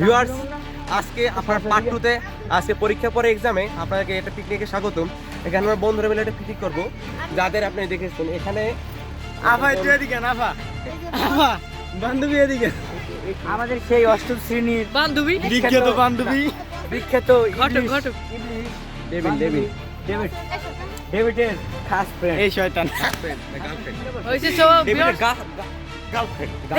Viewers আজকে আপনার part টুতে আজকে পরীক্ষা পরে এক্সামে আপনাকে একটা পিকনিকে স্বাগতম। এখানে আমরা বন্ধুরা মিলে একটা পিকনিক করব। যাদের আপনি দেখেছেন এখানে আফা একটু এদিকে আফা। আফা বান্ধবী এদিকে আমাদের সেই অষ্টম শ্রেণির বান্ধবী? বিখ্যাত বান্ধবী। বিখ্যাত ঘটক ঘটক। ডেভিড ডেভিড ডেভিড ডেভিডের খাস ফ্রেন্ড এই শয়তান। হয়েছে সব ডেভিডের গার্লফ্রেন্ড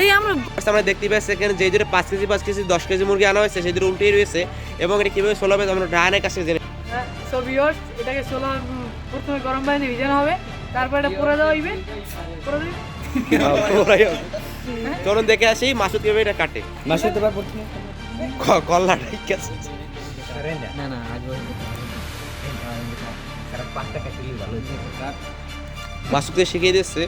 এই আমরা আমরা দেখতে পাচ্ছি এখানে যে দূরে পাঁচ কেজি পাঁচ কেজি দশ কেজি মুরগি আনা হয়েছে সেই দূরে উল্টেই রয়েছে এবং এটা কীভাবে সোলাবে আমরা ডায়ানের কাছে জেনে সো ভিউয়ার্স এটাকে সোলো প্রথমে গরম পানি ভিজানো হবে তারপর এটা পুরো দেওয়া হইবে। পুরো দিবে? চলুন দেখে আসি মাসুদ কীভাবে এটা কাটে। মাসুদ এবার প্রথমে কল্লা ঠিক আছে। না না আগে পাঁচটা কাটলি ভালো মাসুদকে শিখিয়ে দিচ্ছে।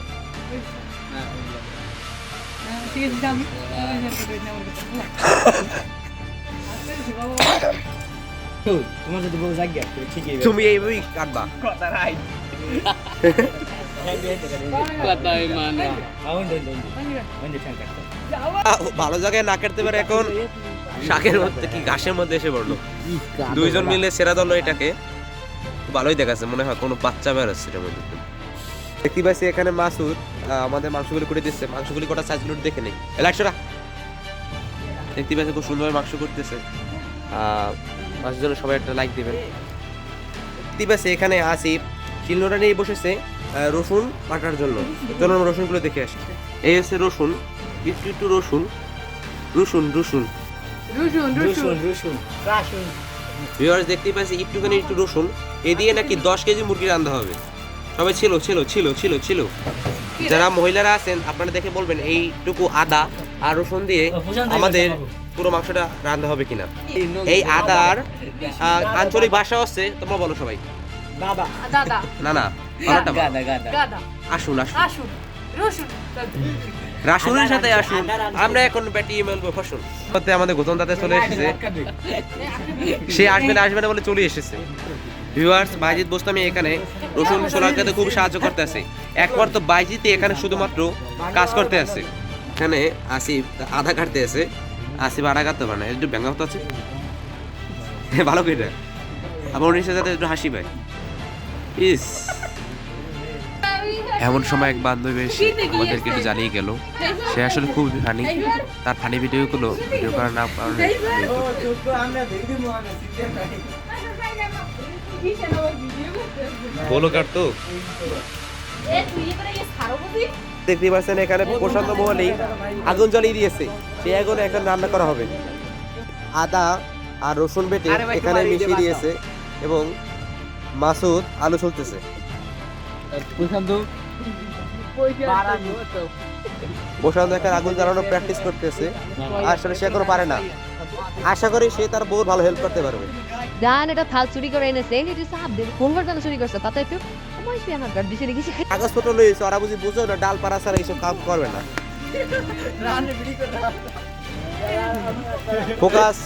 তোমার যদি বউ জাগিয়া তুমি ঠিকই তুমি এইভাবেই কাটবা। কথা রাইট কথাই আহ, ভালো জায়গায় না কাটতে পারে এখন শাকের মধ্যে কি ঘাসের মধ্যে এসে পড়ল? দুইজন মিলে সেরা দল এটাকে। ভালোই দেখাচ্ছে মনে হয় কোনো বাচ্চা বেরোচ্ছে এটার মধ্যে। দেখতে পাচ্ছি এখানে মাসুদ আহ, আমাদের মাংসগুলি করে দিচ্ছে। মাংসগুলি কটা সাইজগুলো একটু দেখে নেই। একশোটা দেখতে পাচ্ছি খুব সুন্দরভাবে মাংস করতেছে মাসুর জন্য সবাই একটা লাইক দিবেন। দেখতে পাচ্ছি এখানে আসিফ শিলনোড়া নিয়ে বসেছে আহ, রসুন কাটার জন্য। চলুন আমরা রসুনগুলো দেখে আসি। এই হচ্ছে রসুন একটু একটু রসুন। রসুন রসুন। রুসুন রুসুন। রসুন রসুন। রাসুন ভিউয়ার্স দেখতেই পাচ্ছি একটুখানি একটু রসুন। এ দিয়ে নাকি দশ কেজি মুরগি রান্না হবে। সবাই ছিল ছিল ছিল ছিল ছিল। যারা মহিলারা আছেন আপনারা দেখে বলবেন এইটুকু আদা আর রসুন দিয়ে আমাদের পুরো মাংসটা রান্না হবে কিনা। এই আদার আঞ্চলিক ভাষা হচ্ছে তোমরা বলো সবাই। দাদা। দাদা। না না আসুন আসুন। আসুন রাসুনের সাথে আসুন। আমরা এখন ব্যাটি মেলবো ফসল আমাদের গৌতম দাদা চলে এসেছে। সে আসবে না আসবে না বলে চলে এসেছে। ভিউয়ার্স বাইজিৎ বোস্তামি এখানে রসুন সোলার খেতে খুব সাহায্য করতে আছে একবার তো বাইজিতে এখানে শুধুমাত্র কাজ করতে আছে। এখানে আসিফ আধা কাটতে আছে। আসিফ আধা কাটতে পারে না একটু ব্যাঙ্গা হতে আছে। হ্যাঁ, ভালো করে। আবার উনিশ যাতে একটু হাসি পায়। ইস। এমন সময় এক বান্ধবী এসে আমাদেরকে একটু জানিয়ে গেল। সে আসলে খুব ফানি তার ফানি ভিডিওগুলো ভিডিও করার না কারণে বলো কাটতো দেখতে পাচ্ছেন এখানে প্রশান্ত মহলেই আগুন জ্বালিয়ে দিয়েছে। সেই আগুনে এখন রান্না করা হবে। আদা আর রসুন বেটে এখানে মিশিয়ে দিয়েছে এবং মাসুদ আলু চলতেছে প্রশান্ত প্রশান্ত এখানে আগুন জ্বালানোর প্র্যাকটিস করতেছে। আসলে সে এখনও পারে না। আশা করি সে তার বহুত ভালো হেল্প করতে পারবে। Dan এটা থাল চুরি করে এনেছে। এটি সাপ ঘটনা চুরি করছে তাতে একটু সময় আমার গাড়ি দিছে দেখি কাগজপত্র লইছে ওরা বুঝি বুঝো না ডাল পাড়া ছাড়া এইসব কাম করবে না। ফোকাস।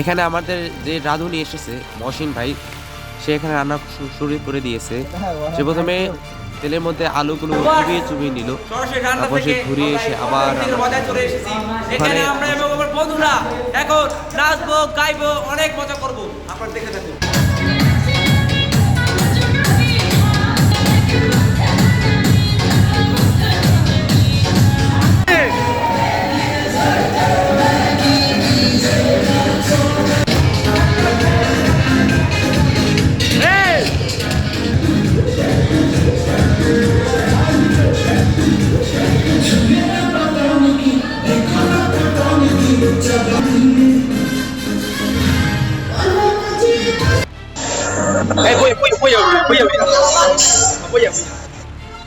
এখানে আমাদের যে রাঁধুনি এসেছে মহসিন ভাই সে এখানে রান্না শুরু করে দিয়েছে। সে প্রথমে তেলের মধ্যে আলুগুলো চুবিয়ে চুবিয়ে নিল। তারপর সে ঘুরিয়ে এসে আবার এখানে আমরা এবং আমার বন্ধুরা এখন নাচবো গাইবো অনেক মজা করব। আপনারা দেখে থাকুন।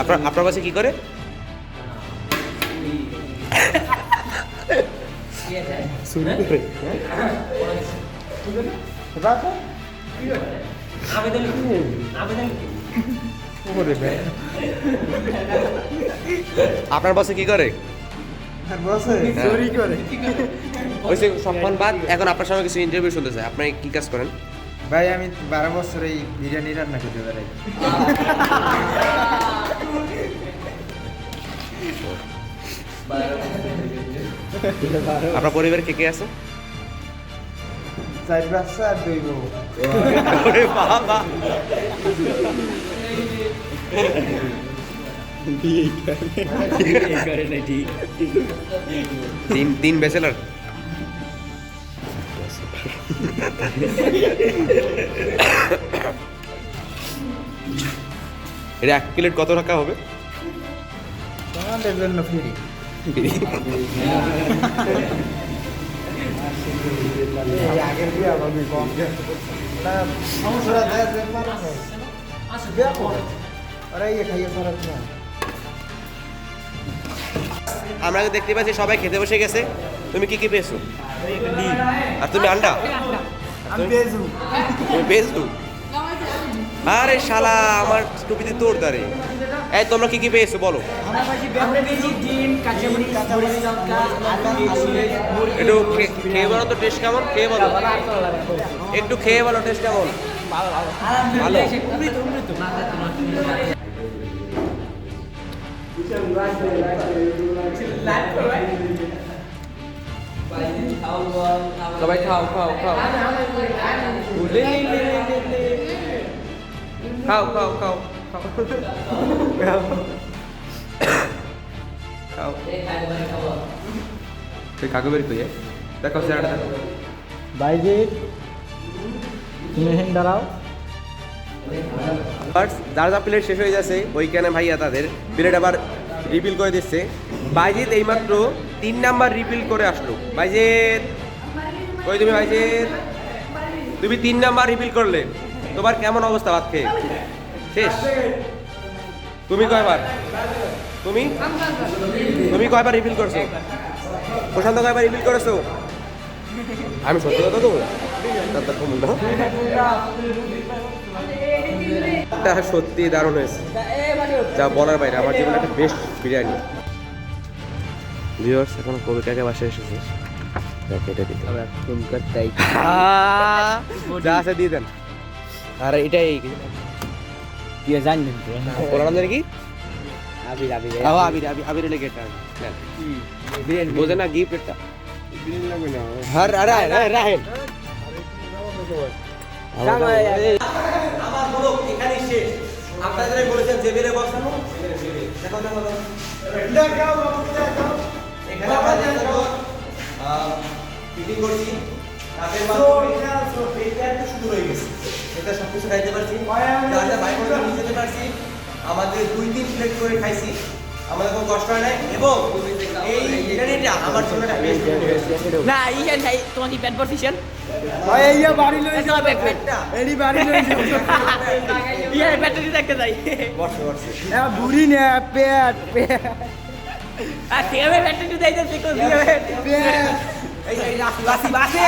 আপনার আপনার কাছে কি করে? আপনার বাসে কি করে? করে। ওই সম্মান বাদ এখন আপনার সঙ্গে কিছু ইন্টারভিউ শুনতেছে আপনি কি কাজ করেন? ভাই আমি বারো বছর এই বিরিয়ানি রান্না করতে পারি। আপনার পরিবার কে কে আছে? চার বাচ্চা আর দুই বউ। বাবা। করে না ঠিক তিন তিন ব্যাচেলার এটা এক প্লেট কত টাকা হবে? আগের কম ইয়ে আমরা দেখতে পাচ্ছি সবাই খেতে বসে গেছে। তুমি কি কি পেয়েছ? আর তুমি আন্ডা? তুমি পেয়েছ? আরে শালা আমার টুপিতে তোর দাঁড়ে। এই তোমরা কি কি পেয়েছ বলো। একটু খেয়ে বলো তো টেস্ট কেমন? খেয়ে বলো। একটু খেয়ে বলো টেস্ট কেমন? ভালো। অমৃত অমৃত সবাই খাও খাও খাও। লে লে লে লে লে। খাও খাও খাও খাও। খাও। তুই কাকে বের করিয়ে দেখো স্যারটা দেখো। বাইজি মেহেন দাঁড়াও। যার যা প্লেট শেষ হয়ে যাচ্ছে ওইখানে ভাইয়া তাদের প্লেট আবার রিফিল করে দিচ্ছে। বাইজিৎ এইমাত্র তিন নাম্বার রিফিল করে আসলো। বাইজিৎ কই তুমি বাইজিৎ তুমি তিন নাম্বার রিফিল করলে। তোমার কেমন অবস্থা ভাত খেয়ে শেষ। তুমি কয়বার? তুমি? তুমি কয়বার রিফিল করছ? প্রশান্ত কয়বার রিফিল করেছ? আমি সত্যি কথা তো সত্যি দারুণ হয়েছে। যা বলার বাইরে, আমার জীবনে একটা বেস্ট বিরিয়ানি। ভিউয়ার্স এখন কবিতাকে বাসায় এসেছে? দেখ, এটা দিতে হবে। যা আছে দিয়ে দেন। আর এটাই কি? জানেন তো? ওনার নাম জানি কি? আবির আবির আও আবির আবির আবির লেগে এটা বোঝে না গিফট এটা। হর আরে আরে রাহেল আমার বলো এখানেই শেষ। আপনারা বলেছেন জেবেলে বসানো দেখো দেখো এখানে আমরা ফিটিং করছি তাদের মাধ্যমে এটা একটু শুরু হয়ে গেছে। এটা সব কিছু খাইতে পারছি যা বাইক করে নিয়ে যেতে পারছি আমাদের দুই তিন প্লেট করে খাইছি আমাদের কোনো কষ্ট হয় নাই এবং এই বিরিয়ানিটা আমার জন্য না ইয়েন ভাই তোমার কি প্যান্ট পরছিস ভাই এই বাড়ি লই তোমার ব্যাগ এডি বাড়ি লই ইয়েন ব্যাটারি দেখতে যাই। বর্ষে বর্ষে এ বুড়ি নে পেট পেট। সিএমএ ব্যাটারি টু যাইতে শিখো সিএমএ এই এই লাসি লাসি বাসে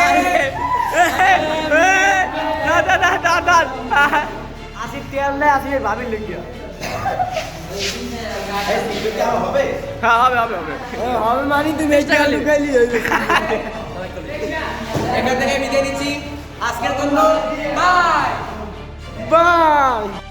না না না না না আসি তেল নাই আসি ভাবি লিখিও হ্যাঁ তুমি এই টাকা লুকাইলি এখান থেকে আজকের জন্য বাই বাই